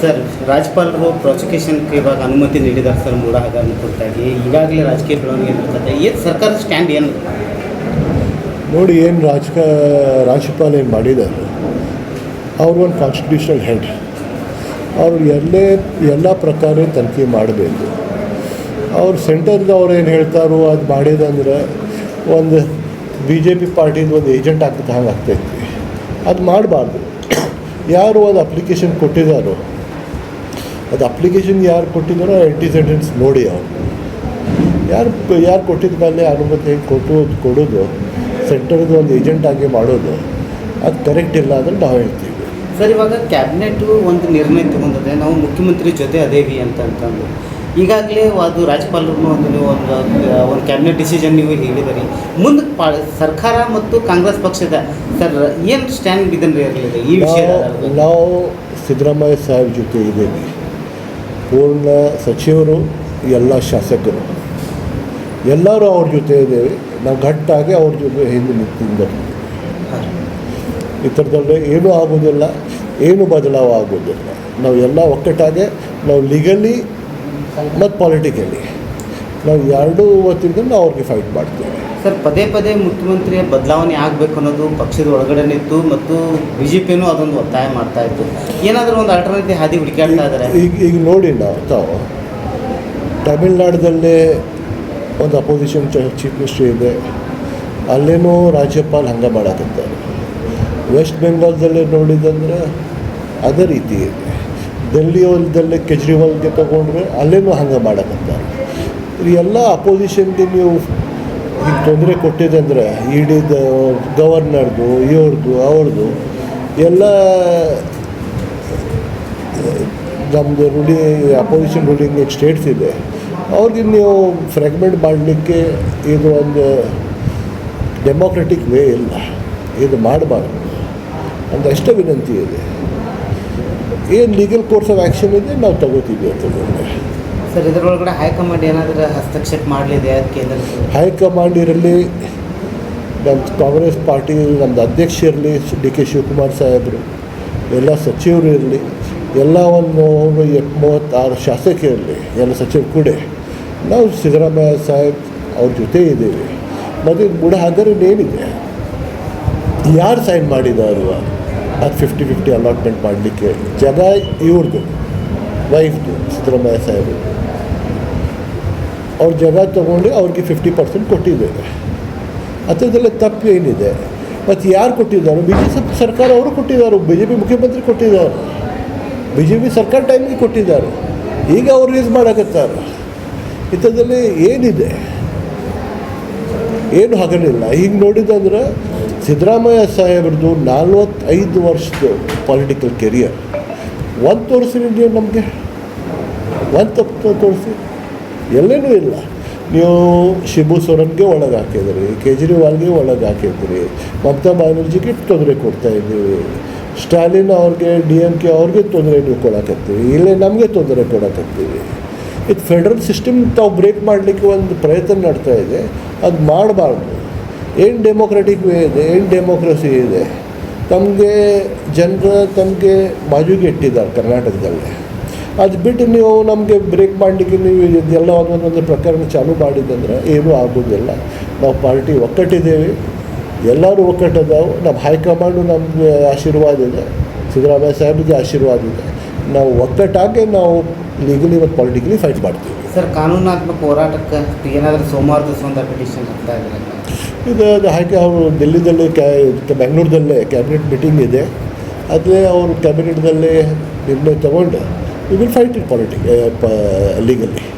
Sir, ರಾಜ್ಯಪಾಲರು ಪ್ರಾಸಿಕ್ಯೂಷನ್ಗೆ ಇವಾಗ ಅನುಮತಿ ನೀಡಿದ್ದಾರೆ ಸರ್ ಮೂಡ ಹಗರಣ ಕುರಿತಾಗಿ ಈಗಾಗಲೇ ರಾಜಕೀಯ ಬೆಳವಣಿಗೆ ನಡೀತದೆ. ಏನು ಸರ್ಕಾರದ ಸ್ಟ್ಯಾಂಡ್ ಏನು? ನೋಡಿ, ಏನು ರಾಜಕ, ರಾಜ್ಯಪಾಲ ಏನು ಮಾಡಿದ್ದಾರೆ? ಅವರು ಒಂದು ಕಾನ್ಸ್ಟಿಟ್ಯೂಷನಲ್ ಹೆಡ್ ಅವರು ಎಲ್ಲೇ, ಎಲ್ಲ ಪ್ರಕಾರ ತನಿಖೆ ಮಾಡಬೇಕು. ಅವ್ರು ಸೆಂಟರ್ದವ್ರು ಏನು ಹೇಳ್ತಾರೋ ಅದು ಮಾಡಿದಂದ್ರೆ ಒಂದು ಬಿ ಜೆ ಪಿ ಪಾರ್ಟಿದು ಒಂದು ಏಜೆಂಟ್ ಆಗ್ತದೆ ಹಂಗೆ ಆಗ್ತೈತಿ ಅದು ಮಾಡಬಾರ್ದು. ಯಾರು ಒಂದು ಅಪ್ಲಿಕೇಶನ್ ಕೊಟ್ಟಿದ್ದಾರೋ ಅದು ಅಪ್ಲಿಕೇಶನ್ ಯಾರು ಕೊಟ್ಟಿದ್ದಾರೋ ಆ್ಯಂಟಿಸೆಡೆಂಟ್ಸ್ ನೋಡಿ ಅವರು. ಯಾರು ಯಾರು ಕೊಟ್ಟಿದ್ದ ಮೇಲೆ ಅನುಮತಿ ಕೊಟ್ಟು ಕೊಡೋದು ಸೆಂಟರ್ದು ಒಂದು ಏಜೆಂಟ್ ಆಗಿ ಮಾಡೋದು ಅದು ಕರೆಕ್ಟ್ ಇಲ್ಲ ಅಂದ್ರೆ ನಾವು ಹೇಳ್ತೀವಿ. ಸರ್ ಇವಾಗ ಕ್ಯಾಬಿನೆಟ್ ಒಂದು ನಿರ್ಣಯ ತಗೊಂಡಿದೆ. ನಾವು ಮುಖ್ಯಮಂತ್ರಿ ಜೊತೆ ಅದೇವಿ ಅಂತ ಅಂತಂದು. ಈಗಾಗಲೇ ಅದು ರಾಜ್ಯಪಾಲರು ಒಂದು ನೀವು ಒಂದು ಒಂದು ಕ್ಯಾಬಿನೆಟ್ ಡಿಸಿಷನ್ ನೀವು ಹೇಳಿದಿರಿ. ಮುಂದೆ ಪಾ ಸರ್ಕಾರ ಮತ್ತು ಕಾಂಗ್ರೆಸ್ ಪಕ್ಷದ ಸರ್ ಏನು ಸ್ಟ್ಯಾಂಡ್ ಇದನ್ನು ಇರಲಿದೆ ಈ ವಿಷಯ ನಾವು ಸಿದ್ದರಾಮಯ್ಯ ಸಾಹೇಬ್ ಜೊತೆ ಇದ್ದೀವಿ. ಪೂರ್ಣ ಸಚಿವರು, ಎಲ್ಲ ಶಾಸಕರು. ಎಲ್ಲರೂ ಅವ್ರ ಜೊತೆ ಇದ್ದೇವೆ. ನಾವು ಗಟ್ಟಾಗಿ ಅವ್ರ ಜೊತೆ ಹಿಂದೆ ನಿಂತಿಂದ ಈ ಥರದಲ್ಲಿ ಏನೂ ಆಗೋದಿಲ್ಲ, ಏನು ಬದಲಾವ ಆಗೋದಿಲ್ಲ. ನಾವು ಎಲ್ಲ ಒಕ್ಕಟ್ಟಾಗೆ, ನಾವು ಲೀಗಲಿ ಮತ್ತು ಪಾಲಿಟಿಕಲಿ ನಾವು ಎರಡೂ ಹೊತ್ತಿಂದ ನಾವು ಅವ್ರಿಗೆ ಫೈಟ್ ಮಾಡ್ತೀವಿ. ಸರ್, ಪದೇ ಪದೇ ಮುಖ್ಯಮಂತ್ರಿಯ ಬದಲಾವಣೆ ಆಗಬೇಕು ಅನ್ನೋದು ಪಕ್ಷದ ಒಳಗಡೆ ಇತ್ತು ಮತ್ತು ಬಿ ಜೆ ಪಿನೂ ಅದೊಂದು ಒತ್ತಾಯ ಮಾಡ್ತಾ ಇತ್ತು. ಏನಾದರೂ ಒಂದು ಆಲ್ಟರ್ನೇಟಿವ್ ಹಾದಿ ಹುಡುಕಾಡ್ತಾ ಇದ್ದಾರೆ ಈಗ ಈಗ ನೋಡಿ ನಾವು ತಾವು ತಮಿಳ್ನಾಡಲ್ಲೇ ಒಂದು ಅಪೋಸಿಷನ್ ಚೀಫ್ ಮಿನಿಸ್ಟ್ರಿ ಇದೆ. ಅಲ್ಲೇನೂ ರಾಜ್ಯಪಾಲ ಹಂಗೆ ಮಾಡಕತ್ತಾರೆ ವೆಸ್ಟ್ ಬೆಂಗಾಲ್ದಲ್ಲೇ ನೋಡಿದಂದ್ರೆ ಅದೇ ರೀತಿ. ಇದೆ ಡೆಲ್ಲಿಯಲ್ಲೇ ಕೇಜ್ರಿವಾಲ್ಗೆ ತಗೊಂಡ್ರೆ ಅಲ್ಲೇನೂ ಹಂಗೆ ಮಾಡಕತ್ತಾರೆ. ಎಲ್ಲ ಅಪೋಸಿಷನ್ಗೆ ನೀವು ಈಗ ತೊಂದರೆ ಕೊಟ್ಟಿದೆ ಅಂದರೆ ಇಡಿದ ಗವರ್ನರ್ದು ಇವ್ರದ್ದು ಅವ್ರದ್ದು ಎಲ್ಲ ನಮ್ಮದು ರೂಲಿಂಗ್ ಅಪೋಸಿಷನ್ ರೂಲಿಂಗ್ ಸ್ಟೇಟ್ಸ್ ಇದೆ. ಅವ್ರಿಗೆ ನೀವು ಫ್ರಾಗ್ಮೆಂಟ್ ಮಾಡಲಿಕ್ಕೆ ಇದು ಒಂದು ಡೆಮೋಕ್ರೆಟಿಕ್ ವೇ ಇಲ್ಲ. ಇದು ಮಾಡಬಾರ್ದು. ಅಂತ ಅಷ್ಟೇ ವಿನಂತಿ ಇದೆ. ಏನು ಲೀಗಲ್ ಕೋರ್ಸ್ ಆಫ್ ಆ್ಯಕ್ಷನ್ ಇದೆ, ನಾವು ತಗೋತೀವಿ ಅಂತಂದರೆ ಸರ್, ಇದರೊಳಗಡೆ ಹೈಕಮಾಂಡ್ ಏನಾದರೂ ಹಸ್ತಕ್ಷೇಪ ಮಾಡಲಿದೆ ಕೇಂದ್ರ ಹೈಕಮಾಂಡ್ ಇರಲಿ ನಮ್ಮ ಕಾಂಗ್ರೆಸ್ ಪಾರ್ಟಿ ನಮ್ಮದು ಅಧ್ಯಕ್ಷ ಇರಲಿ, ಡಿ ಕೆ ಶಿವಕುಮಾರ್ ಸಾಹೇಬರು, ಎಲ್ಲ ಸಚಿವರು ಇರಲಿ, ಎಲ್ಲ ಒಂದು ಮೂವತ್ತಾರು ಶಾಸಕ ಇರಲಿ, ಎಲ್ಲ ಸಚಿವರು ಕೂಡ, ನಾವು ಸಿದ್ದರಾಮಯ್ಯ ಸಾಹೇಬ್ ಅವ್ರ ಜೊತೆ ಇದ್ದೀವಿ. ಮತ್ತು ಬುಡ ಹಗರಣ ಏನಿದೆ? ಯಾರು ಸೈನ್ ಮಾಡಿದಾರು ಅದು ಫಿಫ್ಟಿ ಫಿಫ್ಟಿ ಅಲಾಟ್ಮೆಂಟ್ ಮಾಡಲಿಕ್ಕೆ ಜಗ ಇವ್ರದ್ದು ವೈಫ್ದು ಸಿದ್ದರಾಮಯ್ಯ ಸಾಹೇಬರು. ಅವ್ರ ಜಾಗ ತೊಗೊಂಡು ಅವ್ರಿಗೆ ಫಿಫ್ಟಿ ಪರ್ಸೆಂಟ್ ಕೊಟ್ಟಿದ್ದೇವೆ ಅಂಥದ್ದೆಲ್ಲ ತಪ್ಪು ಏನಿದೆ? ಮತ್ತು ಯಾರು ಕೊಟ್ಟಿದ್ದಾರೆ? ಬಿ ಜೆ ಪಿ ಸರ್ಕಾರ ಅವರು ಕೊಟ್ಟಿದ್ದಾರೆ ಬಿ ಜೆ ಪಿ ಮುಖ್ಯಮಂತ್ರಿ ಕೊಟ್ಟಿದ್ದಾರೆ. ಬಿ ಜೆ ಪಿ ಸರ್ಕಾರ ಟೈಮಿಗೆ ಕೊಟ್ಟಿದ್ದಾರೆ. ಈಗ ಅವ್ರು ಯೂಸ್ ಮಾಡಕತ್ತಾರೆ. ಇಂಥದ್ದಲ್ಲಿ ಏನಿದೆ? ಏನು ಹಗಲಿಲ್ಲ ಈಗ ನೋಡಿದಂದ್ರೆ ಸಿದ್ದರಾಮಯ್ಯ ಸಾಹೇಬ್ರದ್ದು ನಲ್ವತ್ತೈದು ವರ್ಷದ ಪೊಲಿಟಿಕಲ್ ಕೆರಿಯರ್ ಒಂದು ತೋರಿಸಿ ನಮಗೆ. ಒಂದು ತಪ್ಪು ತೋರಿಸಿ. ಎಲ್ಲೇನೂ ಇಲ್ಲ. ನೀವು ಶಿಬು ಸೊರನ್ಗೆ ಒಳಗೆ ಹಾಕಿದ್ರಿ ಕೇಜ್ರಿವಾಲ್ಗೆ ಒಳಗೆ ಹಾಕಿದ್ರಿ ಮಮತಾ ಬ್ಯಾನರ್ಜಿಗೆ ತೊಂದರೆ ಕೊಡ್ತಾ ಇದ್ದೀವಿ. ಸ್ಟಾಲಿನ್ ಅವ್ರಿಗೆ, ಡಿ ಎಂ ಕೆ ಅವ್ರಿಗೆ ತೊಂದರೆ ನೀವು ಕೊಡಕತ್ತೀವಿ ಇಲ್ಲೇ ನಮಗೆ ತೊಂದರೆ ಕೊಡಕತ್ತೀವಿ. ಇದು ಫೆಡರಲ್ ಸಿಸ್ಟಮ್ ತಾವು ಬ್ರೇಕ್ ಮಾಡಲಿಕ್ಕೆ ಒಂದು ಪ್ರಯತ್ನ ನಡ್ತಾ ಇದೆ. ಅದು ಮಾಡಬಾರ್ದು. ಏನು ಡೆಮೋಕ್ರೆಟಿಕ್ ವೇ ಇದೆ, ಏನು ಡೆಮೋಕ್ರಸಿ ಇದೆ. ತಮಗೆ ಜನರ ತಮಗೆ ಬಾಜುಗೆ ಇಟ್ಟಿದ್ದಾರೆ ಕರ್ನಾಟಕದಲ್ಲಿ. ಅದು ಬಿಟ್ಟು ನೀವು ನಮಗೆ ಬ್ರೇಕ್ ಮಾಡಲಿಕ್ಕೆ ನೀವು ಇದೆಲ್ಲ ಒಂದೊಂದು ಪ್ರಕರಣ ಚಾಲೂ ಮಾಡಿದ್ದಂದ್ರೆ ಏನೂ ಆಗೋದಿಲ್ಲ. ನಾವು ಪಾರ್ಟಿ ಒಕ್ಕಟ್ಟಿದ್ದೇವೆ. ಎಲ್ಲರೂ ಒಕ್ಕಟ್ಟದಾವು. ನಮ್ಮ ಹೈಕಮಾಂಡು ನಮಗೆ ಆಶೀರ್ವಾದ ಇದೆ. ಸಿದ್ದರಾಮಯ್ಯ ಸಾಹೇಬ್ರಿಗೆ ಆಶೀರ್ವಾದ ಇದೆ. ನಾವು ಒಕ್ಕಟ್ಟಾಗೆ ನಾವು ಲೀಗಲಿ ಮತ್ತು ಪೊಲಿಟಿಕಲಿ ಫೈಟ್ ಮಾಡ್ತೀವಿ. ಸರ್ ಕಾನೂನಾತ್ಮಕ ಹೋರಾಟಕ್ಕೆ ಏನಾದರೂ ಸೋಮವಾರ ದಿವಸ ಒಂದು ಪಿಟಿಷನ್ ಆಗ್ತಾ ಇದೆ ಇದು ಅದು ಹಾಗೆ ಅವರು ದಿಲ್ಲಿದಲ್ಲೇ ಕ್ಯಾ ಬೆಂಗಳೂರದಲ್ಲೇ ಕ್ಯಾಬಿನೆಟ್ ಮೀಟಿಂಗ್ ಇದೆ. ಅದೇ ಅವರು ಕ್ಯಾಬಿನೆಟ್ದಲ್ಲಿ ನಿರ್ಣಯ ತಗೊಂಡು we will fight in politic legally